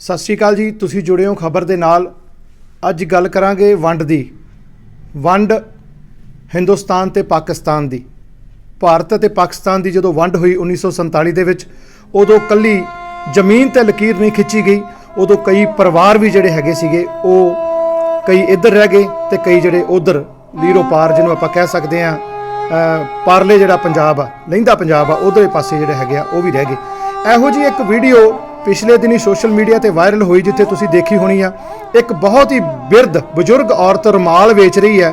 ਸਤਿ ਸ਼੍ਰੀ ਅਕਾਲ ਜੀ, ਤੁਸੀਂ ਜੁੜੇ ਹੋ ਖਬਰ ਦੇ ਨਾਲ। ਅੱਜ ਗੱਲ ਕਰਾਂਗੇ ਵੰਡ ਦੀ। ਵੰਡ ਹਿੰਦੁਸਤਾਨ ਤੇ ਪਾਕਿਸਤਾਨ ਦੀ। ਭਾਰਤ ਅਤੇ ਪਾਕਿਸਤਾਨ ਦੀ ਜਦੋਂ ਵੰਡ ਹੋਈ 1947 ਦੇ ਵਿੱਚ, ਉਦੋਂ ਕੱਲੀ ਜ਼ਮੀਨ ਤੇ ਲਕੀਰ ਨਹੀਂ ਖਿੱਚੀ ਗਈ। ਉਦੋਂ ਕਈ ਪਰਿਵਾਰ ਵੀ ਜਿਹੜੇ ਹੈਗੇ ਸੀਗੇ, ਉਹ ਕਈ ਇੱਧਰ ਰਹਿ ਗਏ ਤੇ ਕਈ ਜਿਹੜੇ ਉਧਰ ਲੀਰੋ ਪਾਰ, ਜਿਹਨੂੰ ਆਪਾਂ ਕਹਿ ਸਕਦੇ ਆ ਪਾਰਲੇ ਜਿਹੜਾ ਪੰਜਾਬ ਆ, ਲਹਿੰਦਾ ਪੰਜਾਬ ਆ ਉਧਰਲੇ ਪਾਸੇ ਜਿਹੜੇ ਹੈਗੇ ਆ, ਉਹ ਵੀ ਰਹਿ ਗਏ। ਇਹੋ ਜੀ ਇੱਕ ਵੀਡੀਓ ਪਿਛਲੇ ਦਿਨੀ ਸੋਸ਼ਲ ਮੀਡੀਆ ਤੇ ਵਾਇਰਲ ਹੋਈ ਜਿੱਥੇ ਤੁਸੀਂ ਦੇਖੀ ਹੋਣੀ ਆ, ਇੱਕ ਬਹੁਤ ਹੀ ਬਿਰਧ ਬਜ਼ੁਰਗ ਔਰਤ ਰੁਮਾਲ ਵੇਚ ਰਹੀ ਹੈ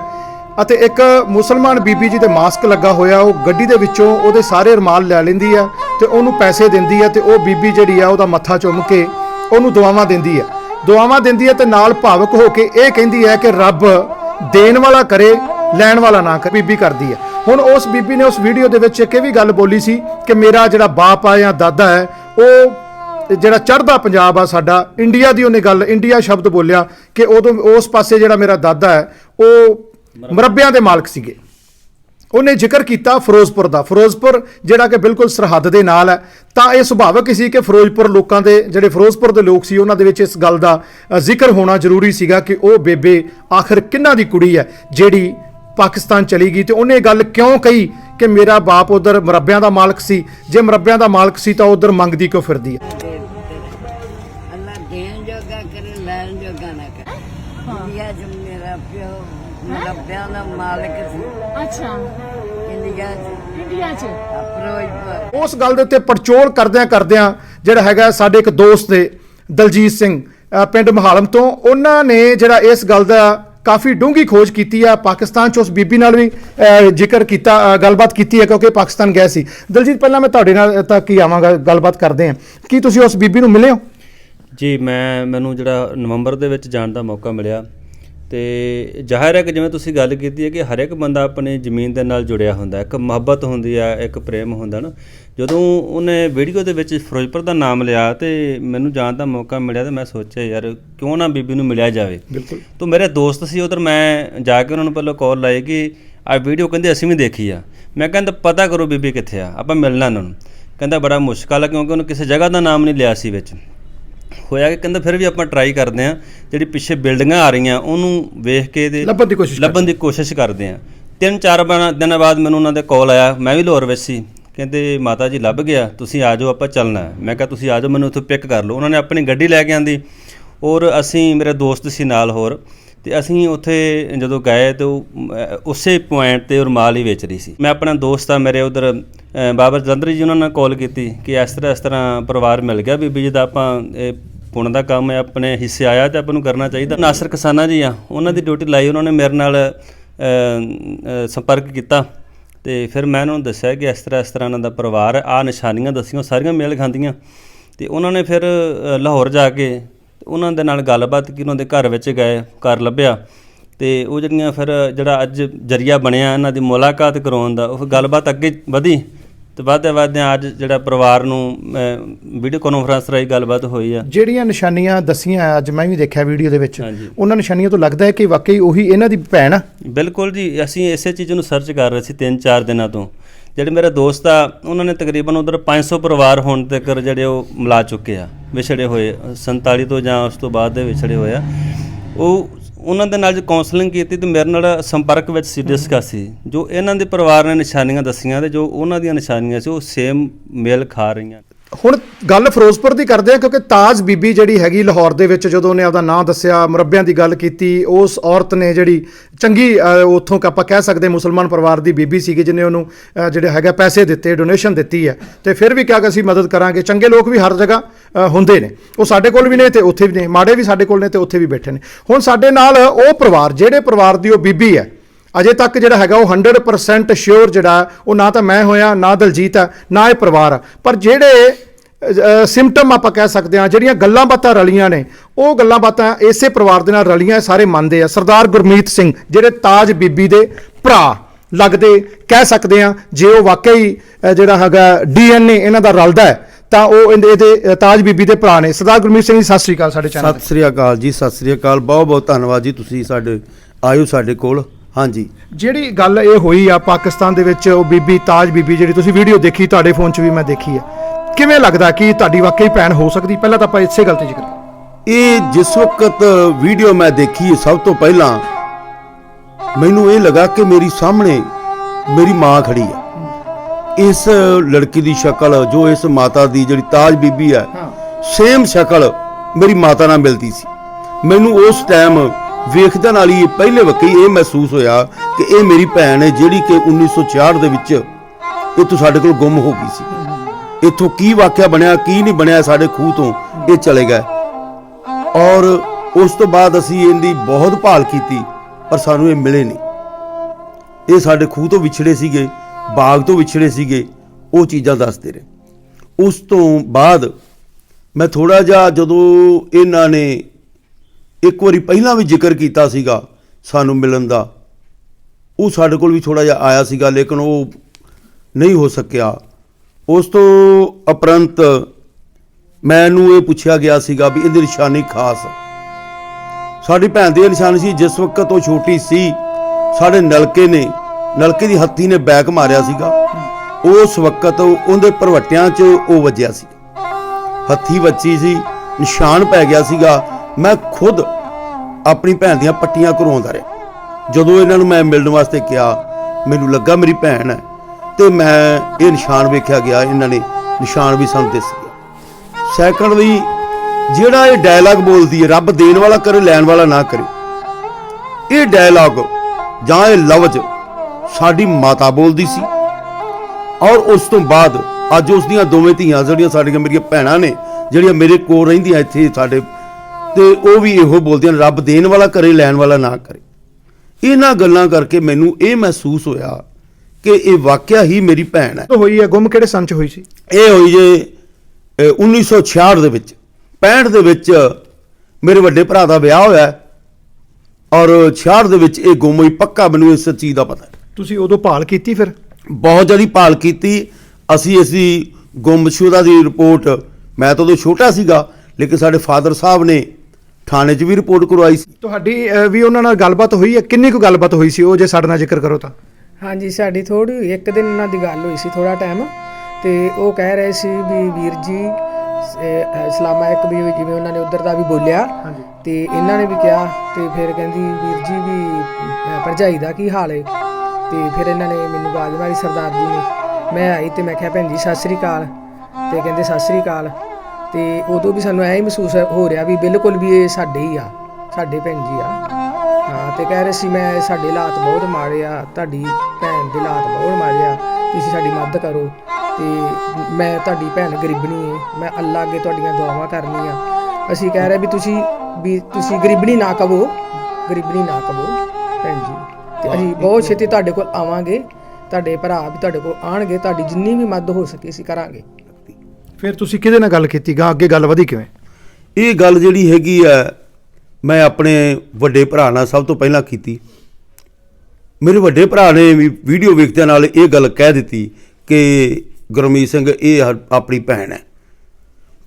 ਅਤੇ ਇੱਕ ਮੁਸਲਮਾਨ ਬੀਬੀ ਜੀ ਦੇ ਮਾਸਕ ਲੱਗਾ ਹੋਇਆ, ਉਹ ਗੱਡੀ ਦੇ ਵਿੱਚੋਂ ਉਹਦੇ ਸਾਰੇ ਰੁਮਾਲ ਲੈ ਲੈਂਦੀ ਆ ਤੇ ਉਹਨੂੰ ਪੈਸੇ ਦਿੰਦੀ ਆ ਤੇ ਉਹ ਬੀਬੀ ਜਿਹੜੀ ਆ ਉਹਦਾ ਮੱਥਾ ਚੁੰਮ ਕੇ ਉਹਨੂੰ ਦੁਆਵਾਂ ਦਿੰਦੀ ਆ। ਦੁਆਵਾਂ ਦਿੰਦੀ ਹੈ ਤੇ ਨਾਲ ਭਾਵਕ ਹੋ ਕੇ ਇਹ ਕਹਿੰਦੀ ਹੈ ਕਿ ਰੱਬ ਦੇਣ ਵਾਲਾ ਕਰੇ, ਲੈਣ ਵਾਲਾ ਨਾ ਕਰੇ, ਬੀਬੀ ਕਰਦੀ ਹੈ ਹੁਣ ਉਸ ਬੀਬੀ ਨੇ ਉਸ ਵੀਡੀਓ ਦੇ ਵਿੱਚ ਇੱਕ ਇਹ ਵੀ ਗੱਲ ਬੋਲੀ ਸੀ ਕਿ ਮੇਰਾ ਜਿਹੜਾ ਬਾਪ ਆ ਜਾਂ ਦਾਦਾ ਹੈ, ਉਹ ਜਿਹੜਾ ਚੜ੍ਹਦਾ ਪੰਜਾਬ ਆ ਸਾਡਾ, ਇੰਡੀਆ ਦੀ ਉਹਨੇ ਗੱਲ, ਇੰਡੀਆ ਸ਼ਬਦ ਬੋਲਿਆ ਕਿ ਉਦੋਂ ਉਸ ਪਾਸੇ ਜਿਹੜਾ ਮੇਰਾ ਦਾਦਾ ਹੈ, ਉਹ ਮਰੱਬਿਆਂ ਦੇ ਮਾਲਕ ਸੀਗੇ। ਉਹਨੇ ਜ਼ਿਕਰ ਕੀਤਾ ਫਿਰੋਜ਼ਪੁਰ ਦਾ। ਫਿਰੋਜ਼ਪੁਰ ਜਿਹੜਾ ਕਿ ਬਿਲਕੁਲ ਸਰਹੱਦ ਦੇ ਨਾਲ ਹੈ, ਤਾਂ ਇਹ ਸੁਭਾਵਕ ਸੀ ਕਿ ਫਿਰੋਜ਼ਪੁਰ ਲੋਕਾਂ ਦੇ, ਜਿਹੜੇ ਫਿਰੋਜ਼ਪੁਰ ਦੇ ਲੋਕ ਸੀ, ਉਹਨਾਂ ਦੇ ਵਿੱਚ ਇਸ ਗੱਲ ਦਾ ਜ਼ਿਕਰ ਹੋਣਾ ਜ਼ਰੂਰੀ ਸੀਗਾ ਕਿ ਉਹ ਬੇਬੇ ਆਖਰ ਕਿੰਨਾ ਦੀ ਕੁੜੀ ਹੈ, ਜਿਹੜੀ ਪਾਕਿਸਤਾਨ ਚਲੀ ਗਈ। ਤੇ ਉਹਨੇ ਗੱਲ ਕਿਉਂ ਕਹੀ ਕਿ ਮੇਰਾ ਬਾਪ ਉਧਰ ਮਰੱਬਿਆਂ ਦਾ ਮਾਲਕ ਸੀ? ਜੇ ਮਰੱਬਿਆਂ ਦਾ ਮਾਲਕ ਸੀ ਤਾਂ ਉਧਰ ਮੰਗਦੀ ਕਿਉਂ ਫਿਰਦੀ ਹੈ? ਮਾਲਕ ਸੀ। ਅੱਛਾ। ਇੰਡੀਆ ਚ। ਇੰਡੀਆ ਚ? ਅਪਰੋਚਪੁਰ ਉਸ ਗੱਲ ਦੇ ਉੱਤੇ ਪੜਚੋਲ ਕਰਦਿਆਂ ਕਰਦਿਆਂ ਜਿਹੜਾ ਹੈਗਾ ਸਾਡੇ ਇੱਕ ਦੋਸਤ ਦੇ ਦਲਜੀਤ ਸਿੰਘ ਅ, ਪਿੰਡ ਮਹਾਲਮ ਤੋਂ ਉਹਨਾਂ ਨੇ ਜਿਹੜਾ ਇਸ ਗੱਲ ਦਾ ਕਾਫੀ ਡੂੰਘੀ ਖੋਜ ਕੀਤੀ ਆ। ਪਾਕਿਸਤਾਨ ਚ ਉਸ ਬੀਬੀ ਨਾਲ ਵੀ ਅ, ਜ਼ਿਕਰ ਕੀਤਾ ਅ, ਗੱਲਬਾਤ ਕੀਤੀ ਹੈ ਕਿਉਂਕਿ ਪਾਕਿਸਤਾਨ ਗਏ ਸੀ। ਦਲਜੀਤ ਪਹਿਲਾਂ ਮੈਂ ਤੁਹਾਡੇ ਨਾਲ ਤੱਕ ਹੀ ਆਵਾਂਗਾ ਗੱਲਬਾਤ ਕਰਦੇ ਹਾਂ। ਕੀ ਤੁਸੀਂ ਉਸ ਬੀਬੀ ਨੂੰ ਮਿਲੇ ਹੋ? ਜੀ ਮੈਂ ਮੈਨੂੰ ਜਿਹੜਾ ਨਵੰਬਰ ਦੇ ਵਿੱਚ ਜਾਣ ਦਾ ਮੌਕਾ ਮਿਲਿਆ ਤੇ ਜ਼ਾਹਿਰ ਹੈ ਕਿ ਜਿਵੇਂ ਤੁਸੀਂ ਗੱਲ ਕੀਤੀ ਹੈ ਕਿ ਹਰ ਇੱਕ ਬੰਦਾ ਆਪਣੀ ਜ਼ਮੀਨ ਦੇ ਨਾਲ ਜੁੜਿਆ ਹੁੰਦਾ ਇੱਕ ਮੁਹੱਬਤ ਹੁੰਦੀ ਆ ਇੱਕ ਪ੍ਰੇਮ ਹੁੰਦਾ ਨਾ। ਜਦੋਂ ਉਹਨੇ ਵੀਡੀਓ ਦੇ ਵਿੱਚ ਫਿਰੋਜ਼ਪੁਰ ਦਾ ਨਾਮ ਲਿਆ ਤੇ ਮੈਨੂੰ ਜਾਣ ਦਾ ਮੌਕਾ ਮਿਲਿਆ ਤੇ ਮੈਂ ਸੋਚਿਆ ਯਾਰ ਕਿਉਂ ਨਾ ਬੀਬੀ ਨੂੰ ਮਿਲਿਆ ਜਾਵੇ? ਬਿਲਕੁਲ। ਤੋਂ ਮੇਰੇ ਦੋਸਤ ਸੀ ਉਧਰ ਮੈਂ ਜਾ ਕੇ ਉਹਨਾਂ ਨੂੰ ਪਹਿਲਾਂ ਕਾਲ ਲਾਈ ਕਿ ਆ ਵੀਡੀਓ ਕਹਿੰਦੇ ਅਸੀਂ ਵੀ ਦੇਖੀ ਆ। ਮੈਂ ਕਹਿੰਦਾ ਪਤਾ ਕਰੋ ਬੀਬੀ ਕਿੱਥੇ ਆ ਆਪਾਂ ਮਿਲਣਾ ਉਹਨਾਂ ਨੂੰ। ਕਹਿੰਦਾ ਬੜਾ ਮੁਸ਼ਕਲ ਆ ਕਿਉਂਕਿ ਉਹਨੇ ਕਿਸੇ ਜਗ੍ਹਾ ਦਾ ਨਾਮ ਨਹੀਂ ਲਿਆ ਸੀ ਵਿੱਚ। ਹੋਇਆ ਕਿ ਕਹਿੰਦਾ ਫਿਰ ਵੀ ਆਪਾਂ ਟਰਾਈ ਕਰਦੇ ਆ ਜਿਹੜੀ ਪਿੱਛੇ ਬਿਲਡਿੰਗਾਂ ਆ ਰਹੀਆਂ ਉਹਨੂੰ ਵੇਖ ਕੇ ਤੇ ਲੱਭਣ ਦੀ ਕੋਸ਼ਿਸ਼ ਲੱਭਣ ਦੀ ਕੋਸ਼ਿਸ਼ ਕਰਦੇ ਆ ਤਿੰਨ ਚਾਰ ਦਿਨਾਂ ਬਾਅਦ ਮੈਨੂੰ ਉਹਨਾਂ ਦੇ ਕਾਲ ਆਇਆ ਮੈਂ ਵੀ ਲਾਹੌਰ ਵਿੱਚ ਸੀ ਕਹਿੰਦੇ ਮਾਤਾ ਜੀ ਲੱਭ ਗਿਆ ਤੁਸੀਂ ਆ ਜਾਓ ਆਪਾਂ ਚੱਲਣਾ। ਮੈਂ ਕਿਹਾ ਤੁਸੀਂ ਆ ਜਾਓ ਮੈਨੂੰ ਉੱਥੋਂ ਪਿਕ ਕਰ ਲਓ। ਉਹਨਾਂ ਨੇ ਆਪਣੀ ਗੱਡੀ ਲੈ ਕੇ ਆਂਦੀ ਔਰ ਅਸੀਂ ਮੇਰੇ ਦੋਸਤ ਸੀ ਨਾਲ ਹੋਰ ਤੇ ਅਸੀਂ ਉੱਥੇ ਜਦੋਂ ਗਏ ਤੇ ਉਹ ਉਸੇ ਪੁਆਇੰਟ ਤੇ ਰੁਮਾਲ ਹੀ ਵੇਚ ਰਹੀ ਸੀ। ਮੈਂ ਆਪਣਾ ਦੋਸਤ ਆ, ਮੇਰੇ ਉਧਰ ਬਾਬਰ ਜਲੰਧਰੀ ਜੀ ਉਹਨਾਂ ਨਾਲ ਕਾਲ ਕੀਤੀ ਕਿ ਇਸ ਤਰ੍ਹਾਂ ਇਸ ਤਰ੍ਹਾਂ ਪਰਿਵਾਰ ਮਿਲ ਗਿਆ ਬੀਬੀ ਜੀ ਦਾ, ਆਪਾਂ ਇਹ ਪੁਣ ਦਾ ਕੰਮ ਹੈ, ਆਪਣੇ ਹਿੱਸੇ ਆਇਆ ਤੇ ਆਪਾਂ ਨੂੰ ਕਰਨਾ ਚਾਹੀਦਾ। ਨਾਸਰ ਕਿਸਾਨਾ ਜੀ ਆ, ਉਹਨਾਂ ਦੀ ਡਿਊਟੀ ਲਾਈ ਉਹਨਾਂ ਨੇ, ਮੇਰੇ ਨਾਲ ਸੰਪਰਕ ਕੀਤਾ। ਤੇ ਫਿਰ ਮੈਂ ਉਹਨਾਂ ਨੂੰ ਦੱਸਿਆ ਕਿ ਇਸ ਤਰ੍ਹਾਂ ਇਸ ਤਰ੍ਹਾਂ ਉਹਨਾਂ ਦਾ ਪਰਿਵਾਰ ਆ ਨਿਸ਼ਾਨੀਆਂ ਦੱਸੀਆਂ, ਉਹ ਸਾਰੀਆਂ ਮੇਲ ਖਾਂਦੀਆਂ। ਤੇ ਉਹਨਾਂ ਨੇ ਫਿਰ ਲਾਹੌਰ ਜਾ ਕੇ ਉਹਨਾਂ ਦੇ ਨਾਲ ਗੱਲਬਾਤ ਕੀਤੀ ਉਹਨਾਂ ਦੇ ਘਰ ਵਿੱਚ ਗਏ ਘਰ ਲੱਭਿਆ। ਤੇ ਉਹ ਜਿਹੜੀਆਂ ਫਿਰ ਜਿਹੜਾ ਅੱਜ ਜਰੀਆ ਬਣਿਆ ਇਹਨਾਂ ਦੀ ਮੁਲਾਕਾਤ ਕਰਾਉਣ ਦਾ ਉਹ ਗੱਲਬਾਤ ਅੱਗੇ ਵਧੀ ਤੇ ਵੱਧਦੇ ਵੱਧਦੇ ਅੱਜ ਜਿਹੜਾ ਪਰਿਵਾਰ ਨੂੰ ਵੀਡੀਓ ਕਾਨਫਰੰਸ ਰਾਹੀਂ ਗੱਲਬਾਤ ਹੋਈ ਆ। ਜਿਹੜੀਆਂ ਨਿਸ਼ਾਨੀਆਂ ਦਸੀਆਂ ਅੱਜ ਮੈਂ ਵੀ ਦੇਖਿਆ ਵੀਡੀਓ ਦੇ ਵਿੱਚ। ਉਹਨਾਂ ਨਿਸ਼ਾਨੀਆਂ ਤੋਂ ਲੱਗਦਾ ਹੈ ਕਿ ਵਾਕਈ ਉਹੀ ਇਹਨਾਂ ਦੀ ਭੈਣ ਆ? ਬਿਲਕੁਲ ਜੀ ਅਸੀਂ ਇਸੇ ਚੀਜ਼ ਨੂੰ ਸਰਚ ਕਰ ਰਹੇ ਸੀ 3-4 ਦਿਨਾਂ ਤੋਂ। ਜਿਹੜੇ ਮੇਰੇ ਦੋਸਤ ਆ, ਉਹਨਾਂ ਨੇ ਤਕਰੀਬਨ ਉਧਰ 500 ਪਰਿਵਾਰ ਹੁਣ ਤੱਕ ਜਿਹੜੇ ਉਹ ਮਿਲਾ ਚੁੱਕੇ ਆ, ਵਿਛੜੇ ਹੋਏ 47 ਤੋਂ ਜਾਂ ਉਸ ਤੋਂ ਬਾਅਦ ਦੇ ਵਿਛੜੇ ਹੋਏ ਆ। ਉਹ, ਉਹਨਾਂ ਦੇ ਨਾਲ ਜੋ ਕਾਉਂਸਲਿੰਗ ਕੀਤੀ ਤੇ ਮੇਰੇ ਨਾਲ ਸੰਪਰਕ ਵਿੱਚ ਸੀ ਡਿਸਕਸ ਸੀ। ਜੋ ਇਹਨਾਂ ਦੇ ਪਰਿਵਾਰ ਨੇ ਨਿਸ਼ਾਨੀਆਂ ਦੱਸੀਆਂ ਤੇ ਜੋ ਉਹਨਾਂ ਦੀਆਂ ਨਿਸ਼ਾਨੀਆਂ ਸੀ, ਉਹ ਸੇਮ ਮੇਲ ਖਾ ਰਹੀਆਂ। ਹੁਣ ਗੱਲ ਫਿਰੋਜ਼ਪੁਰ ਦੀ ਕਰਦੇ ਆ ਕਿਉਂਕਿ ਤਾਜ ਬੀਬੀ ਜਿਹੜੀ ਹੈਗੀ ਲਾਹੌਰ ਦੇ ਵਿੱਚ, ਜਦੋਂ ਉਹਨੇ ਆਪਦਾ ਨਾਂ ਦੱਸਿਆ, ਮੁਰੱਬਿਆਂ ਦੀ ਗੱਲ ਕੀਤੀ, ਉਸ ਔਰਤ ਨੇ ਜਿਹੜੀ ਚੰਗੀ ਉੱਥੋਂ ਆਪਾਂ ਕਹਿ ਸਕਦੇ ਮੁਸਲਮਾਨ ਪਰਿਵਾਰ ਦੀ ਬੀਬੀ ਸੀਗੀ, ਜਿਹਨੇ ਉਹਨੂੰ ਜਿਹੜਾ ਹੈਗਾ ਪੈਸੇ ਦਿੱਤੇ ਡੋਨੇਸ਼ਨ ਦਿੱਤੀ ਹੈ। ਤੇ ਫਿਰ ਵੀ ਕਿਹਾ ਕਿ ਅਸੀਂ ਮਦਦ ਕਰਾਂਗੇ। ਚੰਗੇ ਲੋਕ ਵੀ ਹਰ ਜਗ੍ਹਾ ਹੁੰਦੇ ਨੇ। ਉਹ ਸਾਡੇ ਕੋਲ ਵੀ ਨੇ ਤੇ ਉੱਥੇ ਵੀ ਨੇ। ਮਾੜੇ ਵੀ ਸਾਡੇ ਕੋਲ ਨੇ ਤੇ ਉੱਥੇ ਵੀ ਬੈਠੇ ਨੇ। ਹੁਣ ਸਾਡੇ ਨਾਲ ਉਹ ਪਰਿਵਾਰ, ਜਿਹੜੇ ਪਰਿਵਾਰ ਦੀ ਉਹ ਬੀਬੀ ਹੈ ਅਜੇ ਤੱਕ ਜਿਹੜਾ ਹੈਗਾ ਉਹ 100% ਸ਼ੋਰ ਜਿਹੜਾ ਉਹ ਨਾ ਤਾਂ ਮੈਂ ਹੋਇਆ ਨਾ ਦਲਜੀਤ ਹੈ ਨਾ ਇਹ ਪਰਿਵਾਰ ਆ ਪਰ ਜਿਹੜੇ ਸਿੰਪਟਮ ਆਪਾਂ ਕਹਿ ਸਕਦੇ ਹਾਂ ਜਿਹੜੀਆਂ ਗੱਲਾਂ ਬਾਤਾਂ ਰਲੀਆਂ ਨੇ ਉਹ ਗੱਲਾਂ ਬਾਤਾਂ ਇਸੇ ਪਰਿਵਾਰ ਦੇ ਨਾਲ ਰਲੀਆਂ ਸਾਰੇ ਮੰਨਦੇ ਆ। ਸਰਦਾਰ ਗੁਰਮੀਤ ਸਿੰਘ ਜਿਹੜੇ ਤਾਜ ਬੀਬੀ ਦੇ ਭਰਾ ਲੱਗਦੇ ਕਹਿ ਸਕਦੇ ਆ ਜੇ ਉਹ ਵਾਕਈ ਜਿਹੜਾ ਹੈਗਾ ਡੀਐਨਏ ਇਹਨਾਂ ਦਾ ਰਲਦਾ ਹੈ ਤਾਂ ਉਹ ਇਹਦੇ ਇਹਦੇ, ਤਾਜ ਬੀਬੀ ਦੇ ਭਰਾ ਨੇ। ਸਰਦਾਰ ਗੁਰਮੀਤ ਸਿੰਘ ਜੀ ਸਤਿ ਸ੍ਰੀ ਅਕਾਲ ਸਾਡੇ ਚੈਨਲ ਸਤਿ ਸ੍ਰੀ ਅਕਾਲ ਜੀ ਸਤਿ ਸ੍ਰੀ ਅਕਾਲ। ਬਹੁਤ ਬਹੁਤ ਧੰਨਵਾਦ ਜੀ ਤੁਸੀਂ ਸਾਡੇ ਆਇਓ ਸਾਡੇ ਕੋਲ। ਹਾਂਜੀ। ਜਿਹੜੀ ਗੱਲ ਇਹ ਹੋਈ ਆ ਪਾਕਿਸਤਾਨ ਦੇ ਵਿੱਚ ਉਹ ਬੀਬੀ ਤਾਜ ਬੀਬੀ ਜਿਹੜੀ ਤੁਸੀਂ ਵੀਡੀਓ ਦੇਖੀ ਤੁਹਾਡੇ ਫੋਨ 'ਚ ਵੀ ਮੈਂ ਦੇਖੀ ਹੈ ਕਿਵੇਂ ਲੱਗਦਾ ਕਿ ਤੁਹਾਡੀ ਵਾਕਈ ਭੈਣ ਹੋ ਸਕਦੀ? ਪਹਿਲਾਂ ਤਾਂ ਆਪਾਂ ਇਸੇ ਗੱਲ ਤੇ ਜ਼ਿਕਰ ਇਹ ਜਿਸ ਵਕਤ ਵੀਡੀਓ ਮੈਂ ਦੇਖੀ ਸਭ ਤੋਂ ਪਹਿਲਾਂ ਮੈਨੂੰ ਇਹ ਲੱਗਾ ਕਿ ਮੇਰੀ ਸਾਹਮਣੇ ਮੇਰੀ ਮਾਂ ਖੜੀ ਹੈ ਇਸ ਲੜਕੀ ਦੀ ਸ਼ਕਲ ਜੋ ਇਸ ਮਾਤਾ ਦੀ ਜਿਹੜੀ ਤਾਜ ਬੀਬੀ ਹਾਂ। ਸੇਮ ਸ਼ਕਲ ਮੇਰੀ ਮਾਤਾ ਨਾਲ ਮਿਲਦੀ ਸੀ। ਮੈਨੂੰ ਉਸ ਟਾਈਮ ਵੇਖਦਿਆਂ ਨਾਲ ਹੀ ਇਹ ਪਹਿਲੇ ਵਕਈ ਇਹ ਮਹਿਸੂਸ ਹੋਇਆ ਕਿ ਇਹ ਮੇਰੀ ਭੈਣ ਹੈ ਜਿਹੜੀ ਕਿ 1966 ਦੇ ਵਿੱਚ ਇੱਥੋਂ ਸਾਡੇ ਕੋਲ ਗੁੰਮ ਹੋ ਗਈ ਸੀ। ਇੱਥੋਂ ਕੀ ਵਾਕਿਆ ਬਣਿਆ, ਕੀ ਨਹੀਂ ਬਣਿਆ ਸਾਡੇ ਖੂਹ ਤੋਂ, ਇਹ ਚਲੇ ਗਏ। ਔਰ ਉਸ ਤੋਂ ਬਾਅਦ ਅਸੀਂ ਇਹਦੀ ਬਹੁਤ ਭਾਲ ਕੀਤੀ, ਪਰ ਸਾਨੂੰ ਇਹ ਮਿਲੇ ਨਹੀਂ। ਇਹ ਸਾਡੇ ਖੂਹ ਤੋਂ ਵਿਛੜੇ ਸੀਗੇ, ਬਾਗ ਤੋਂ ਵਿਛੜੇ ਸੀਗੇ, ਉਹ ਚੀਜ਼ਾਂ ਦੱਸਦੇ ਰਹੇ। ਉਸ ਤੋਂ ਬਾਅਦ ਮੈਂ ਥੋੜਾ ਜਿਹਾ ਜਦੋਂ ਇਹਨਾਂ ਨੇ ਇੱਕ ਵਾਰੀ ਪਹਿਲਾਂ ਵੀ ਜ਼ਿਕਰ ਕੀਤਾ ਸੀਗਾ ਸਾਨੂੰ ਮਿਲਣ ਦਾ। ਉਹ ਸਾਡੇ ਕੋਲ ਵੀ ਥੋੜਾ ਜਿਹਾ ਆਇਆ ਸੀਗਾ, ਲੇਕਿਨ ਉਹ ਨਹੀਂ ਹੋ ਸਕਿਆ। ਉਸ ਤੋਂ ਉਪਰੰਤ ਮੈਨੂੰ ਇਹ ਪੁੱਛਿਆ ਗਿਆ ਸੀਗਾ ਵੀ ਇਹਦੀ ਨਿਸ਼ਾਨੀ ਖਾਸ ਸਾਡੀ ਭੈਣ ਦੀ ਨਿਸ਼ਾਨੀ ਸੀ, ਜਿਸ ਵਕਤ ਉਹ ਛੋਟੀ ਸੀ, ਸਾਡੇ ਨਲਕੇ ਨੇ, ਨਲਕੇ ਦੀ ਹੱਥੀ ਨੇ ਬੈਕ ਮਾਰਿਆ ਸੀਗਾ। ਉਸ ਵਕਤ ਉਹਦੇ ਭਰਵੱਟਿਆਂ 'ਚ ਉਹ ਵੱਜਿਆ ਸੀ। ਹੱਥੀ ਵੱਜੀ ਸੀ, ਨਿਸ਼ਾਨ ਪੈ ਗਿਆ ਸੀਗਾ। ਮੈਂ ਖੁਦ ਆਪਣੀ ਭੈਣ ਦੀਆਂ ਪੱਟੀਆਂ ਕਰਵਾਉਂਦਾ ਰਿਹਾ। ਜਦੋਂ ਇਹਨਾਂ ਨੂੰ ਮੈਂ ਮਿਲਣ ਵਾਸਤੇ ਕਿਹਾ, ਮੈਨੂੰ ਲੱਗਾ ਮੇਰੀ ਭੈਣ ਹੈ ਤੇ ਮੈਂ ਇਹ ਨਿਸ਼ਾਨ ਵੇਖਿਆ ਗਿਆ, ਇਹਨਾਂ ਨੇ ਨਿਸ਼ਾਨ ਵੀ ਸਾਨੂੰ ਦਿਸ ਗਿਆ। ਸੈਕੰਡਲੀ ਜਿਹੜਾ ਇਹ ਡਾਇਲੌਗ ਬੋਲਦੀ ਹੈ, ਰੱਬ ਦੇਣ ਵਾਲਾ ਕਰੇ, ਲੈਣ ਵਾਲਾ ਨਾ ਕਰੇ, ਇਹ ਡਾਇਲੌਗ ਜਾਂ ਇਹ ਲਫ਼ਜ਼ ਸਾਡੀ ਮਾਤਾ ਬੋਲਦੀ ਸੀ ਔਰ ਉਸ ਤੋਂ ਬਾਅਦ ਅੱਜ ਉਸ ਦੀਆਂ ਦੋਵੇਂ ਧੀਆਂ ਜਿਹੜੀਆਂ ਸਾਡੀਆਂ ਮੇਰੀਆਂ ਭੈਣਾਂ ਨੇ, ਜਿਹੜੀਆਂ ਮੇਰੇ ਕੋਲ ਰਹਿੰਦੀਆਂ ਇੱਥੇ ਸਾਡੇ ਤੇ ਉਹ ਵੀ ਇਹੋ ਬੋਲਦੀਆਂ ਨੇ, ਰੱਬ ਦੇਣ ਵਾਲਾ ਕਰੇ ਲੈਣ ਵਾਲਾ ਨਾ ਕਰੇ। ਇਹਨਾਂ ਗੱਲਾਂ ਕਰਕੇ ਮੈਨੂੰ ਇਹ ਮਹਿਸੂਸ ਹੋਇਆ ਕਿ ਇਹ ਵਾਕਿਆ ਹੀ ਮੇਰੀ ਭੈਣ ਹੈ। ਹੋਈ ਹੈ ਗੁੰਮ ਕਿਹੜੇ ਸੰਨ ਚ ਹੋਈ ਸੀ? ਇਹ ਹੋਈ ਜੇ ਅਹ, 1966 ਦੇ ਵਿੱਚ। 65 ਦੇ ਵਿੱਚ ਮੇਰੇ ਵੱਡੇ ਭਰਾ ਦਾ ਵਿਆਹ ਹੋਇਆ ਔਰ 66 ਦੇ ਵਿੱਚ ਇਹ ਗੁੰਮ ਹੋਈ ਪੱਕਾ ਮੈਨੂੰ ਇਸ ਚੀਜ਼ ਦਾ ਪਤਾ ਤੁਸੀਂ ਉਦੋਂ ਭਾਲ ਕੀਤੀ ਫਿਰ? ਬਹੁਤ ਜ਼ਿਆਦਾ ਭਾਲ ਕੀਤੀ। ਅਸੀਂ ਅਸੀਂ ਗੁੰਮਸ਼ੁਦਾ ਦੀ ਰਿਪੋਰਟ ਮੈਂ ਤਾਂ ਉਦੋਂ ਛੋਟਾ ਸੀਗਾ ਲੇਕਿਨ ਸਾਡੇ ਫਾਦਰ ਸਾਹਿਬ ਨੇ ਥਾਣੇ 'ਚ ਵੀ ਰਿਪੋਰਟ ਕਰਵਾਈ ਸੀ। ਤੁਹਾਡੀ ਅਹ, ਵੀ ਉਹਨਾਂ ਨਾਲ ਗੱਲਬਾਤ ਹੋਈ ਹੈ? ਕਿੰਨੀ ਕੁ ਗੱਲਬਾਤ ਹੋਈ ਸੀ ਉਹ ਜੇ ਸਾਡੇ ਨਾਲ ਜ਼ਿਕਰ ਕਰੋ ਤਾਂ? ਹਾਂਜੀ ਸਾਡੀ ਥੋੜੀ ਇੱਕ ਦਿਨ ਉਹਨਾਂ ਦੀ ਗੱਲ ਹੋਈ ਸੀ ਥੋੜਾ ਟਾਈਮ। ਤੇ ਉਹ ਕਹਿ ਰਹੇ ਸੀ ਵੀ ਵੀਰ ਜੀ ਇਸਲਾਮਾ ਇੱਕ ਵੀ ਜਿਵੇਂ ਉਹਨਾਂ ਨੇ ਉਧਰ ਦਾ ਵੀ ਬੋਲਿਆ। ਹਾਂਜੀ। ਤੇ ਇਹਨਾਂ ਨੇ ਵੀ ਕਿਹਾ ਤੇ ਫਿਰ ਕਹਿੰਦੀ ਵੀਰ ਜੀ ਵੀ ਅਹ, ਭਰਜਾਈ ਦਾ ਕੀ ਹਾਲ ਹੈ ਤੇ ਫਿਰ ਇਹਨਾਂ ਨੇ ਮੈਨੂੰ ਆਵਾਜ਼ ਮਾਰੀ ਸਰਦਾਰ ਜੀ ਨੇ ਮੈਂ ਆਈ ਤੇ ਮੈਂ ਕਿਹਾ ਭੈਣ ਜੀ ਸਤਿ ਸ੍ਰੀ ਅਕਾਲ। ਤੇ ਕਹਿੰਦੇ ਸਤਿ ਸ੍ਰੀ ਅਕਾਲ। ਤੇ ਉਦੋਂ ਵੀ ਸਾਨੂੰ ਐ ਹੀ ਮਹਿਸੂਸ ਹੋ ਰਿਹਾ ਵੀ ਬਿਲਕੁਲ ਵੀ ਇਹ ਸਾਡੇ ਹੀ ਆ ਸਾਡੇ ਭੈਣ ਜੀ ਆ। ਹਾਂ ਤੇ ਕਹਿ ਰਹੇ ਸੀ ਮੈਂ ਸਾਡੇ ਹਾਲਾਤ ਬਹੁਤ ਮਾੜੇ ਆ ਤੁਹਾਡੀ ਭੈਣ ਦੇ ਹਾਲਾਤ ਬਹੁਤ ਮਾੜੇ ਆ ਤੁਸੀਂ ਸਾਡੀ ਮਦਦ ਕਰੋ। ਤੇ ਮੈਂ ਤੁਹਾਡੀ ਭੈਣ ਗਰੀਬਣੀ ਹੈ ਮੈਂ ਅੱਲਾ ਅੱਗੇ ਤੁਹਾਡੀਆਂ ਦੁਆਵਾਂ ਕਰਨੀਆਂ। ਅਸੀਂ ਕਹਿ ਰਹੇ ਵੀ ਤੁਸੀਂ ਵੀ ਤੁਸੀਂ ਗਰੀਬਣੀ ਨਾ ਕਹੋ ਗਰੀਬਣੀ ਨਾ ਕਹੋ ਭੈਣ ਜੀ। ਤੇ ਅਸੀਂ ਬਹੁਤ ਛੇਤੀ ਤੁਹਾਡੇ ਕੋਲ ਆਵਾਂਗੇ ਤੁਹਾਡੇ ਭਰਾ ਵੀ ਤੁਹਾਡੇ ਕੋਲ ਆਣਗੇ ਤੁਹਾਡੀ ਜਿੰਨੀ ਵੀ ਮਦਦ ਹੋ ਸਕੇ ਅਸੀਂ ਕਰਾਂਗੇ। ਫਿਰ ਤੁਸੀਂ ਕਿਹਦੇ ਨਾਲ ਗੱਲ ਕੀਤੀ? ਗਾ ਅੱਗੇ ਗੱਲ ਵਧੀ ਕਿਵੇਂ? ਇਹ ਗੱਲ ਜਿਹੜੀ ਹੈਗੀ ਆ, ਮੈਂ ਆਪਣੇ ਵੱਡੇ ਭਰਾ ਨਾਲ ਸਭ ਤੋਂ ਪਹਿਲਾਂ ਕੀਤੀ। ਮੇਰੇ ਵੱਡੇ ਭਰਾ ਨੇ ਵੀ ਵੀਡੀਓ ਵੇਖਦਿਆਂ ਨਾਲ ਇਹ ਗੱਲ ਕਹਿ ਦਿੱਤੀ ਕਿ ਗੁਰਮੀਤ ਸਿੰਘ, ਇਹ ਹ- ਆਪਣੀ ਭੈਣ ਹੈ।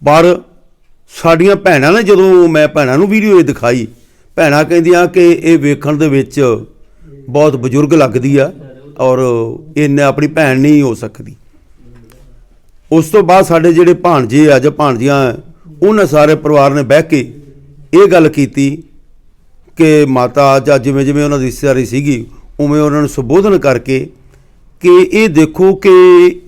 ਪਰ ਸਾਡੀਆਂ ਭੈਣਾਂ ਨੇ ਜਦੋਂ ਮੈਂ ਭੈਣਾਂ ਨੂੰ ਵੀਡੀਓ ਇਹ ਦਿਖਾਈ, ਭੈਣਾਂ ਕਹਿੰਦੀਆਂ ਕਿ ਇਹ ਵੇਖਣ ਦੇ ਵਿੱਚ ਬਹੁਤ ਬਜ਼ੁਰਗ ਲੱਗਦੀ ਆ ਔਰ ਇਹਨੇ ਆਪਣੀ ਭੈਣ ਨਹੀਂ ਹੋ ਸਕਦੀ। ਉਸ ਤੋਂ ਬਾਅਦ ਸਾਡੇ ਜਿਹੜੇ ਭਾਣਜੇ ਆ ਜਾਂ ਭਾਣਜੀਆਂ ਉਹਨਾਂ ਸਾਰੇ ਪਰਿਵਾਰ ਨੇ ਬਹਿ ਕੇ ਇਹ ਗੱਲ ਕੀਤੀ ਕਿ ਮਾਤਾ ਜਾਂ ਜਿਵੇਂ ਜਿਵੇਂ ਉਹਨਾਂ ਦੀ ਰਿਸ਼ਤੇਦਾਰੀ ਸੀਗੀ ਉਵੇਂ ਉਹਨਾਂ ਨੂੰ ਸੰਬੋਧਨ ਕਰਕੇ ਕਿ ਇਹ ਦੇਖੋ ਕਿ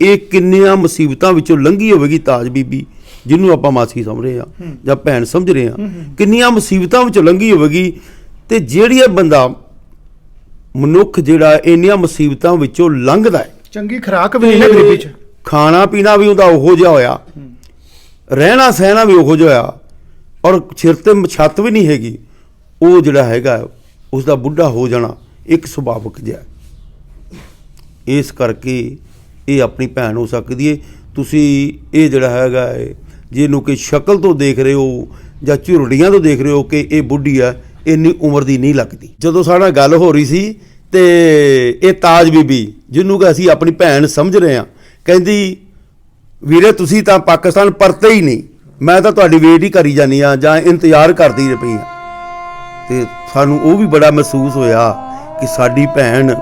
ਇਹ ਕਿੰਨੀਆਂ ਮੁਸੀਬਤਾਂ ਵਿੱਚੋਂ ਲੰਘੀ ਹੋਵੇਗੀ ਤਾਜ ਬੀਬੀ ਜਿਹਨੂੰ ਆਪਾਂ ਮਾਸੀ ਸਮਝ ਰਹੇ ਆ ਜਾਂ ਭੈਣ ਸਮਝ ਰਹੇ ਆ। ਕਿੰਨੀਆਂ ਮੁਸੀਬਤਾਂ ਵਿੱਚੋਂ ਲੰਘੀ ਹੋਵੇਗੀ ਤੇ ਜਿਹੜੀ ਇਹ ਬੰਦਾ ਮਨੁੱਖ ਜਿਹੜਾ ਇੰਨੀਆਂ ਮੁਸੀਬਤਾਂ ਵਿੱਚੋਂ ਲੰਘਦਾ ਹੈ। ਚੰਗੀ ਖੁਰਾਕ ਵੀ ਨਹੀਂ ਗਰੀਬੀ ਚ। ਖਾਣਾ ਪੀਣਾ ਵੀ ਉਹਦਾ ਉਹੋ ਜਿਹਾ ਹੋਇਆ। ਰਹਿਣਾ ਸਹਿਣਾ ਵੀ ਉਹੋ ਜਿਹਾ ਹੋਇਆ। ਔਰ ਸਿਰ ਤੇ ਛੱਤ ਵੀ ਨਹੀਂ ਹੈਗੀ। ਉਹ ਜਿਹੜਾ ਹੈਗਾ ਉਸ ਦਾ ਬੁੱਢਾ ਹੋ ਜਾਣਾ ਇੱਕ ਸੁਭਾਵਿਕ ਜਿਹਾ। ਇਸ ਕਰਕੇ ਇਹ ਆਪਣੀ ਭੈਣ ਹੋ ਸਕਦੀ ਹੈ ਤੁਸੀਂ ਇਹ ਜਿਹੜਾ ਹੈਗਾ ਹੈ ਜਿਹਨੂੰ ਕਿ ਸ਼ਕਲ ਤੋਂ ਦੇਖ ਰਹੇ ਹੋ ਜਾਂ ਝੁਰੜੀਆਂ ਤੋਂ ਦੇਖ ਰਹੇ ਹੋ ਕਿ ਇਹ ਬੁੱਢੀ ਆ, ਇੰਨੀ ਉਮਰ ਦੀ ਨਹੀਂ ਲੱਗਦੀ। ਜਦੋਂ ਸਾਡਾ ਗੱਲ ਹੋ ਰਹੀ ਸੀ ਤੇ ਇਹ ਤਾਜ ਬੀਬੀ, ਜਿਹਨੂੰ ਕਿ ਅਸੀਂ ਆਪਣੀ ਭੈਣ ਸਮਝ ਰਹੇ ਹਾਂ ਕਹਿੰਦੀ, ਵੀਰੇ, ਤੁਸੀਂ ਤਾਂ ਪਾਕਿਸਤਾਨ ਪਰਤੇ ਹੀ ਨਹੀਂ। ਮੈਂ ਤਾਂ ਤੁਹਾਡੀ ਵੇਟ ਹੀ ਕਰੀ ਜਾਨੀ ਆ ਜਾਂ ਇੰਤਜ਼ਾਰ ਕਰਦੀ ਰਹੀ ਆ ਤੇ ਸਾਨੂੰ ਉਹ ਵੀ ਬੜਾ ਮਹਿਸੂਸ ਹੋਇਆ ਕਿ ਸਾਡੀ ਭੈਣ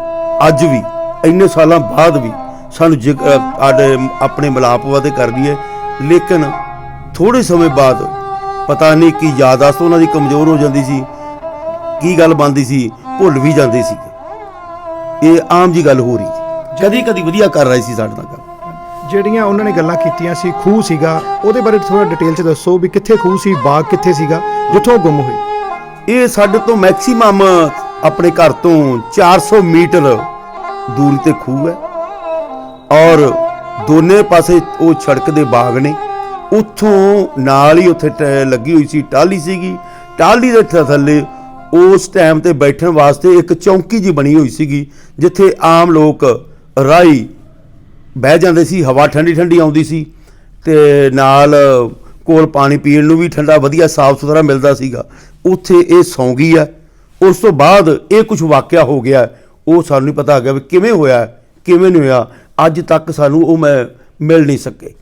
ਅੱਜ ਵੀ, ਇੰਨੇ ਸਾਲਾਂ ਬਾਅਦ ਵੀ ਸਾਨੂੰ ਜਿਗ- ਆਪਣੇ ਮਿਲਾਪ ਵਾਦੇ ਕਰਦੀ ਹੈ। ਲੇਕਿਨ ਥੋੜੇ ਸਮੇਂ ਬਾਅਦ ਪਤਾ ਨਹੀਂ ਕੀ ਯਾਦਾਸ਼ਤ ਉਹਨਾਂ ਦੀ ਕਮਜ਼ੋਰ ਹੋ ਜਾਂਦੀ ਸੀ, ਕੀ ਗੱਲ ਬਣਦੀ ਸੀ, ਭੁੱਲ ਵੀ ਜਾਂਦੇ ਸੀ। ਇਹ ਆਮ ਜੀ ਗੱਲ ਹੋ ਰਹੀ ਸੀ। ਕਦੀ ਕਦੀ ਵਧੀਆ ਕਰ ਰਹੀ ਸੀ ਸਾਡੇ ਨਾਲ ਜਿਹੜੀਆਂ ਉਹਨਾਂ ਨੇ ਗੱਲਾਂ ਕੀਤੀਆਂ ਸੀ, ਖੂਹ ਸੀਗਾ। ਉਹਦੇ ਬਾਰੇ ਥੋੜਾ ਡਿਟੇਲ ਚ ਦੱਸੋ ਵੀ ਕਿੱਥੇ ਖੂਹ ਸੀ, ਬਾਗ ਕਿੱਥੇ ਸੀਗਾ, ਜਿੱਥੋਂ ਉਹ ਗੁੰਮ ਹੋਈ ਇਹ ਸਾਡੇ ਤੋਂ ਮੈਕਸਿਮਮ ਆਪਣੇ ਘਰ ਤੋਂ 400 ਮੀਟਰ ਦੂਰੀ ਤੇ ਖੂਹ ਹੈ। ਔਰ ਦੋਨੇ ਪਾਸੇ ਉਹ ਸੜਕ ਦੇ ਬਾਗ ਨੇ। ਉੱਥੋਂ ਨਾਲ ਹੀ ਉੱਥੇ ਟ- ਲੱਗੀ ਹੋਈ ਸੀ ਟਾਲੀ ਸੀਗੀ। ਟਾਲੀ ਦੇ ਥੱਲੇ ਉਸ ਟਾਈਮ ਤੇ ਬੈਠਣ ਵਾਸਤੇ ਇੱਕ ਚੌਂਕੀ ਜੀ ਬਣੀ ਹੋਈ ਸੀਗੀ, ਜਿੱਥੇ ਆਮ ਲੋਕ ਰਾਈ ਬਹਿ ਜਾਂਦੇ ਸੀ, ਹਵਾ ਠੰਡੀ ਠੰਡੀ ਆਉਂਦੀ ਸੀ ਤੇ ਨਾਲ ਕੋਲ ਪਾਣੀ ਪੀਣ ਨੂੰ ਵੀ ਠੰਡਾ, ਵਧੀਆ ਸਾਫ਼ ਸੁਥਰਾ ਮਿਲਦਾ ਸੀਗਾ। ਉੱਥੇ ਇਹ ਸੌਂਗੀ ਆ। ਉਸ ਤੋਂ ਬਾਅਦ ਇਹ ਕੁਝ ਵਾਕਿਆ ਹੋ ਗਿਆ। ਉਹ ਸਾਨੂੰ ਨਹੀਂ ਪਤਾ ਹੈਗਾ ਵੀ ਕਿਵੇਂ ਹੋਇਆ, ਕਿਵੇਂ ਨਹੀਂ ਹੋਇਆ। ਅੱਜ ਤੱਕ ਸਾਨੂੰ ਉਹ ਮੈਂ ਮਿਲ ਨਹੀਂ ਸਕੇ।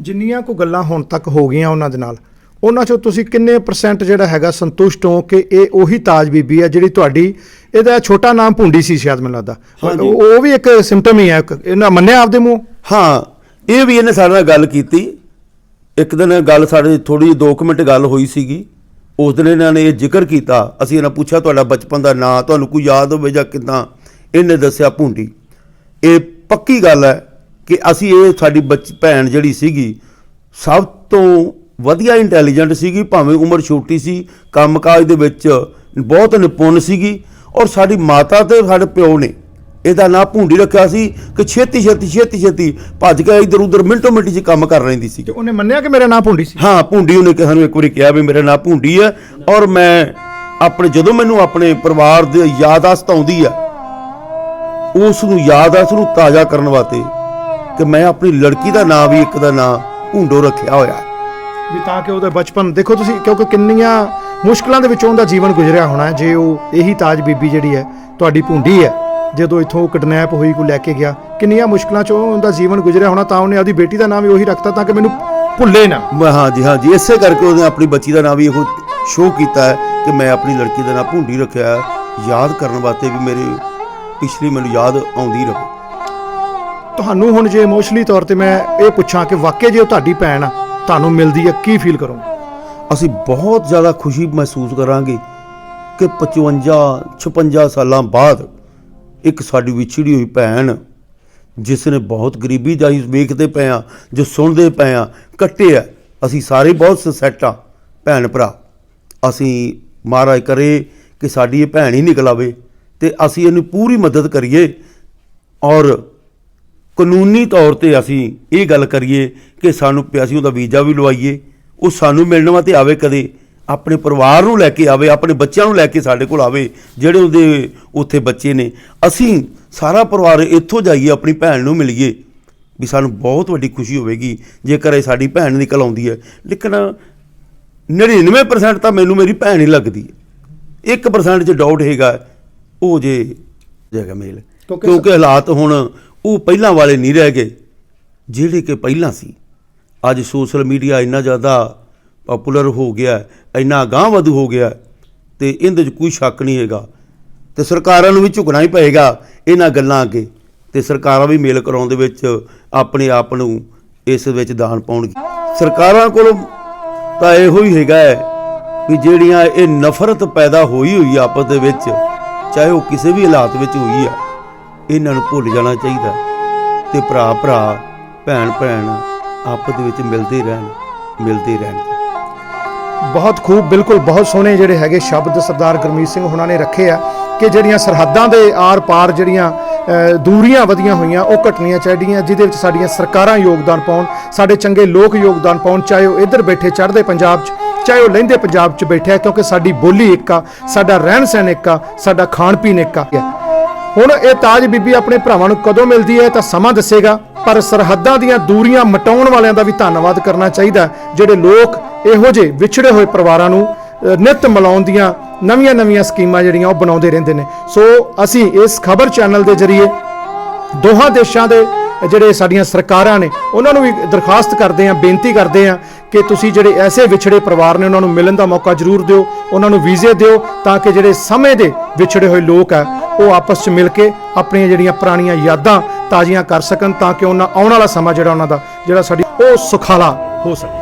ਜਿੰਨੀਆਂ ਕੋ ਗੱਲਾਂ ਹੁਣ ਤੱਕ ਹੋ ਗਈਆਂ ਉਹਨਾਂ ਦੇ ਨਾਲ ਉਹਨਾਂ ਚੋਂ ਤੁਸੀਂ ਕਿੰਨੇ ਪਰਸੈਂਟ ਜਿਹੜਾ ਹੈਗਾ ਸੰਤੁਸ਼ਟ ਹੋ ਕਿ ਇਹ ਉਹੀ ਤਾਜ ਬੀਬੀ ਹੈ ਜਿਹੜੀ ਤੁਹਾਡੀ ਇਹਦਾ ਛੋਟਾ ਨਾਮ ਭੁੰਡੀ ਸੀ ਸ਼ਾਇਦ ਮੈਨੂੰ ਲੱਗਦਾ। ਉਹ ਵੀ ਇੱਕ ਸਿੰਪਟਮ ਹੀ ਹੈ ਇਹਨਾਂ ਮੰਨਿਆ ਆਪਦੇ ਮੂੰਹ? ਹਾਂ ਇਹ ਵੀ ਇਹਨੇ ਸਾਡੇ ਨਾਲ ਗੱਲ ਕੀਤੀ। ਇੱਕ ਦਿਨ ਗੱਲ ਸਾਡੇ ਥੋੜੀ ਜਿਹੀ 2 ਮਿੰਟ ਗੱਲ ਹੋਈ ਸੀਗੀ। ਉਸ ਦਿਨ ਇਹਨਾਂ ਨੇ ਇਹ ਜ਼ਿਕਰ ਕੀਤਾ ਅਸੀਂ ਇਹਨਾਂ ਪੁੱਛਿਆ ਤੁਹਾਡਾ ਬਚਪਨ ਦਾ ਨਾਂ ਤੁਹਾਨੂੰ ਕੋਈ ਯਾਦ ਹੋਵੇ ਜਾਂ ਕਿਦਾਂ ਇਹਨੇ ਦੱਸਿਆ ਭੁੰਡੀ। ਇਹ ਪੱਕੀ ਗੱਲ ਹੈ ਕਿ ਅਸੀਂ ਇਹ ਸਾਡੀ ਭੈਣ ਜਿਹੜੀ ਸੀਗੀ ਸਭ ਤੋਂ ਵਧੀਆ ਇੰਟੈਲੀਜੈਂਟ ਸੀਗੀ ਭਾਵੇਂ ਉਮਰ ਛੋਟੀ ਸੀ ਕੰਮਕਾਜ ਦੇ ਵਿੱਚ ਬਹੁਤ ਨਿਪੁੰਨ ਸੀਗੀ ਔਰ ਸਾਡੀ ਮਾਤਾ ਤੇ ਸਾਡੇ ਪਿਓ ਨੇ ਇਹਦਾ ਨਾਂ ਭੁੰਡੀ ਰੱਖਿਆ ਸੀ ਕਿ ਛੇਤੀ ਛੇਤੀ ਛੇਤੀ ਛੇਤੀ ਭੱਜ ਕੇ ਇਧਰ ਉਧਰ ਮਿੰਟੋ ਮਿੰਟੀ 'ਚ ਕੰਮ ਕਰ ਲੈਂਦੀ ਸੀ ਤੇ ਉਹਨੇ ਮੰਨਿਆ ਕਿ ਮੇਰਾ ਨਾਮ ਭੁੰਡੀ ਸੀ ਹਾਂ ਭੁੰਡੀ ਉਹਨੇ ਕਿ ਸਾਨੂੰ ਇੱਕ ਵਾਰੀ ਕਿਹਾ ਵੀ ਮੇਰਾ ਨਾਂ ਭੁੰਡੀ ਹੈ ਔਰ ਮੈਂ ਆਪਣੇ ਜਦੋਂ ਮੈਨੂੰ ਆਪਣੇ ਪਰਿਵਾਰ ਦੇ ਯਾਦਾਸ਼ਤ ਆਉਂਦੀ ਹੈ ਉਸ ਨੂੰ ਯਾਦਾਸ਼ਤ ਨੂੰ ਤਾਜ਼ਾ ਕਰਨ ਵਾਸਤੇ ਕਿ ਮੈਂ ਆਪਣੀ ਲੜਕੀ ਦਾ ਨਾਂ ਵੀ ਇੱਕ ਦਾ ਨਾਂ ਭੁੰਡੋ ਰੱਖਿਆ ਹੋਇਆ ਹੈ। ਵੀ ਤਾਂ ਕਿ ਉਹਦਾ ਬਚਪਨ ਦੇਖੋ ਤੁਸੀਂ ਕਿਉਂਕਿ ਕਿੰਨੀਆਂ ਮੁਸ਼ਕਲਾਂ ਦੇ ਵਿੱਚੋਂ ਉਹਦਾ ਜੀਵਨ ਗੁਜ਼ਰਿਆ ਹੋਣਾ ਹੈ ਜੇ ਉਹ ਇਹੀ ਤਾਜ ਬੀਬੀ ਜਿਹੜੀ ਹੈ ਤੁਹਾਡੀ ਭੁੰਡੀ ਹੈ ਜਦੋਂ ਇੱਥੋਂ ਕਿਡਨੈਪ ਹੋਈ ਕੋ ਲੈ ਕੇ ਗਿਆ ਕਿੰਨੀਆਂ ਮੁਸ਼ਕਲਾਂ ਚੋਂ ਉਹਦਾ ਜੀਵਨ ਗੁਜ਼ਰਿਆ ਹੋਣਾ ਤਾਂ ਉਹਨੇ ਆਪਦੀ ਬੇਟੀ ਦਾ ਨਾਮ ਵੀ ਉਹੀ ਰੱਖਤਾ ਤਾਂ ਕਿ ਮੈਨੂੰ ਭੁੱਲੇ ਨਾ। ਮੈਂ ਹਾਂ ਜੀ ਹਾਂ ਜੀ ਇਸੇ ਕਰਕੇ ਉਹਨੇ ਆਪਣੀ ਬੱਚੀ ਦਾ ਨਾਂ ਵੀ ਇਹੋ ਸ਼ੋਅ ਕੀਤਾ ਹੈ ਕਿ ਮੈਂ ਆਪਣੀ ਲੜਕੀ ਦਾ ਨਾਂ ਭੁੰਡੀ ਰੱਖਿਆ ਹੈ, ਯਾਦ ਕਰਨ ਵਾਸਤੇ ਵੀ ਮੇਰੇ ਪਿਛਲੀ ਮੈਨੂੰ ਯਾਦ ਆਉਂਦੀ ਰਹੇ। ਤੁਹਾਨੂੰ ਹੁਣ ਜੇ ਇਮੋਸ਼ਨਲੀ ਤੌਰ ਤੇ ਮੈਂ ਇਹ ਪੁੱਛਾਂ ਕਿ ਵਾਕਿਆ ਜੇ ਉਹ ਤੁਹਾਡੀ ਭੈਣ ਆ ਤੁਹਾਨੂੰ ਮਿਲਦੀ ਹੈ, ਕੀ ਫੀਲ ਕਰੋਗੇ? ਅਸੀਂ ਬਹੁਤ ਜ਼ਿਆਦਾ ਖੁਸ਼ੀ ਮਹਿਸੂਸ ਕਰਾਂਗੇ ਕਿ 55 56 ਸਾਲਾਂ ਬਾਅਦ ਇੱਕ ਸਾਡੀ ਵਿਛੜੀ ਹੋਈ ਭੈਣ, ਜਿਸ ਨੇ ਬਹੁਤ ਗਰੀਬੀ ਦਾ ਹੀ ਵੇਖਦੇ ਪਏ ਆ ਜੋ ਸੁਣਦੇ ਪਏ ਆ ਕੱਟੇ ਆ ਅਸੀਂ ਸਾਰੇ ਬਹੁਤ ਸਸੈਟ ਆ ਭੈਣ ਭਰਾ। ਅਸੀਂ ਮਹਾਰਾਜ ਕਰੇ ਕਿ ਸਾਡੀ ਇਹ ਭੈਣ ਹੀ ਨਿਕਲ ਆਵੇ ਤੇ ਅਸੀਂ ਇਹਨੂੰ ਪੂਰੀ ਮਦਦ ਕਰੀਏ ਔਰ ਕਾਨੂੰਨੀ ਤੌਰ ਤੇ ਅਸੀਂ ਇਹ ਗੱਲ ਕਰੀਏ ਕਿ ਸਾਨੂੰ ਪ- ਅਸੀਂ ਉਹਦਾ ਵੀਜ਼ਾ ਵੀ ਲਵਾਈਏ ਉਹ ਸਾਨੂੰ ਮਿਲਣ ਵਾਸਤੇ ਆਵੇ ਕਦੇ ਆਪਣੇ ਪਰਿਵਾਰ ਨੂੰ ਲੈ ਕੇ ਆਵੇ ਆਪਣੇ ਬੱਚਿਆਂ ਨੂੰ ਲੈ ਕੇ ਸਾਡੇ ਕੋਲ ਆਵੇ ਜਿਹੜੇ ਉਹਦੇ ਉੱਥੇ ਬੱਚੇ ਨੇ। ਅਸੀਂ ਸਾਰਾ ਪਰਿਵਾਰ ਇੱਥੋਂ ਜਾਈਏ ਆਪਣੀ ਭੈਣ ਨੂੰ ਮਿਲੀਏ ਵੀ ਸਾਨੂੰ ਬਹੁਤ ਵੱਡੀ ਖੁਸ਼ੀ ਹੋਵੇਗੀ ਜੇਕਰ ਇਹ ਸਾਡੀ ਭੈਣ ਨਿਕਲ ਆਉਂਦੀ ਹੈ। ਲੇਕਿਨ 99% ਤਾਂ ਮੈਨੂੰ ਮੇਰੀ ਭੈਣ ਹੀ ਲੱਗਦੀ ਹੈ। 1% ਚ ਡਾਊਟ ਹੈਗਾ ਉਹ ਜੇ ਜਗਾ ਮੇਲ। ਕਿਉਂਕਿ ਹਾਲਾਤ ਹੁਣ ਉਹ ਪਹਿਲਾਂ ਵਾਲੇ ਨਹੀਂ ਰਹਿ ਗਏ ਜਿਹੜੇ ਕਿ ਪਹਿਲਾਂ ਸੀ। ਅੱਜ ਸੋਸ਼ਲ ਮੀਡੀਆ ਇੰਨਾ ਜ਼ਿਆਦਾ ਪਪੂਲਰ ਹੋ ਗਿਆ ਇੰਨਾ ਅਗਾਂਹ ਵਧੂ ਹੋ ਗਿਆ ਹੈ, ਤੇ ਇਹਦੇ 'ਚ ਕੋਈ ਸ਼ੱਕ ਨਹੀਂ ਹੈਗਾ। ਤੇ ਸਰਕਾਰਾਂ ਨੂੰ ਵੀ ਝੁਕਣਾ ਹੀ ਪਏਗਾ ਇਹਨਾਂ ਗੱਲਾਂ ਅੱਗੇ ਤੇ ਸਰਕਾਰਾਂ ਵੀ ਮੇਲ ਕਰਾਉਣ ਦੇ ਵਿੱਚ ਆਪਣੇ ਆਪ ਨੂੰ ਇਸ ਵਿੱਚ ਦਾਨ ਪਾਉਣਗੇ। ਸਰਕਾਰਾਂ ਕੋਲ ਤਾਂ ਇਹੋ ਹੀ ਹੈਗਾ ਹੈ ਵੀ ਜਿਹੜੀਆਂ ਇਹ ਨਫ਼ਰਤ ਪੈਦਾ ਹੋਈ ਹੋਈ ਆਪਸ ਦੇ ਵਿੱਚ ਚਾਹੇ ਉਹ ਕਿਸੇ ਵੀ ਹਾਲਾਤ ਵਿੱਚ ਹੋਈ ਆ ਇਹਨਾਂ ਨੂੰ ਭੁੱਲ ਜਾਣਾ ਚਾਹੀਦਾ। ਤੇ ਭਰਾ ਭਰਾ, ਭੈਣ ਭੈਣ ਆਪਸ ਦੇ ਵਿੱਚ ਮਿਲਦੇ ਰਹਿਣ ਮਿਲਦੇ ਰਹਿਣ। ਬਹੁਤ ਖੂਬ, ਬਿਲਕੁਲ ਬਹੁਤ ਸੋਹਣੇ ਜਿਹੜੇ ਹੈਗੇ ਸ਼ਬਦ ਸਰਦਾਰ ਗੁਰਮੀਤ ਸਿੰਘ ਹੁਣਾਂ ਨੇ ਰੱਖੇ ਆ ਕਿ ਜਿਹੜੀਆਂ ਸਰਹੱਦਾਂ ਦੇ ਆਰ-ਪਾਰ ਜਿਹੜੀਆਂ ਦੂਰੀਆਂ ਵਧੀਆਂ ਹੋਈਆਂ, ਉਹ ਘਟਣੀਆਂ ਚਾਹੀਦੀਆਂ, ਜਿਹਦੇ ਵਿੱਚ ਸਾਡੀਆਂ ਸਰਕਾਰਾਂ ਯੋਗਦਾਨ ਪਾਉਣ, ਸਾਡੇ ਚੰਗੇ ਲੋਕ ਯੋਗਦਾਨ ਪਾਉਣ, ਚਾਹੇ ਉਹ ਇੱਧਰ ਬੈਠੇ ਚੜ੍ਹਦੇ ਪੰਜਾਬ 'ਚ, ਚਾਹੇ ਉਹ ਲਹਿੰਦੇ ਪੰਜਾਬ 'ਚ ਬੈਠੇ ਆ ਕਿਉਂਕਿ ਸਾਡੀ ਬੋਲੀ ਇੱਕ ਆ, ਸਾਡਾ ਰਹਿਣ ਸਹਿਣ ਇੱਕ ਆ, ਸਾਡਾ ਖਾਣ ਪੀਣ ਇੱਕ ਆ। ਹੁਣ ਇਹ ਤਾਜ ਬੀਬੀ ਆਪਣੇ ਭਰਾਵਾਂ ਨੂੰ ਕਦੋਂ ਮਿਲਦੀ ਹੈ ਤਾਂ ਸਮਾਂ ਦੱਸੇਗਾ ਪਰ ਸਰਹੱਦਾਂ ਦੀਆਂ ਦੂਰੀਆਂ ਮਟਾਉਣ ਵਾਲਿਆਂ ਦਾ ਵੀ ਧੰਨਵਾਦ ਕਰਨਾ ਚਾਹੀਦਾ ਜਿਹੜੇ ਲੋਕ ਇਹੋ ਜਿਹੇ ਵਿਛੜੇ ਹੋਏ ਪਰਿਵਾਰਾਂ ਨੂੰ ਅ, ਨਿੱਤ ਮਿਲਾਉਣ ਦੀਆਂ ਨਵੀਆਂ-ਨਵੀਆਂ ਸਕੀਮਾਂ ਜਿਹੜੀਆਂ ਉਹ ਬਣਾਉਂਦੇ ਰਹਿੰਦੇ ਨੇ। ਸੋ ਅਸੀਂ ਇਸ ਖਬਰ ਚੈਨਲ ਦੇ ਜ਼ਰੀਏ ਦੋਹਾਂ ਦੇਸ਼ਾਂ ਦੇ ਜਿਹੜੇ ਸਾਡੀਆਂ ਸਰਕਾਰਾਂ ਨੇ, ਉਹਨਾਂ ਨੂੰ ਵੀ ਦਰਖਾਸਤ ਕਰਦੇ ਆਂ ਬੇਨਤੀ ਕਰਦੇ ਆਂ ਕਿ ਤੁਸੀਂ ਜਿਹੜੇ ਐਸੇ ਵਿਛੜੇ ਪਰਿਵਾਰ ਨੇ, ਉਹਨਾਂ ਨੂੰ ਮਿਲਣ ਦਾ ਮੌਕਾ ਜ਼ਰੂਰ ਦਿਓ, ਉਹਨਾਂ ਨੂੰ ਵੀਜ਼ੇ ਦਿਓ ਤਾਂ ਕਿ ਜਿਹੜੇ ਸਮੇਂ ਦੇ ਵਿਛੜੇ ਹੋਏ ਲੋਕ ਆ, ਉਹ ਆਪਸ 'ਚ ਮਿਲ ਕੇ ਆਪਣੀਆਂ ਜਿਹੜੀਆਂ ਪੁਰਾਣੀਆਂ ਯਾਦਾਂ ਤਾਜ਼ੀਆਂ ਕਰ ਸਕਣ ਤਾਂ ਕਿ ਉਹਨਾਂ ਆਉਣ ਵਾਲਾ ਸਮਾਂ ਜਿਹੜਾ ਉਹਨਾਂ ਦਾ, ਜਿਹੜਾ ਸਾਡੀ ਉਹ ਸੁਖਾਲਾ ਹੋ ਸਕੇ।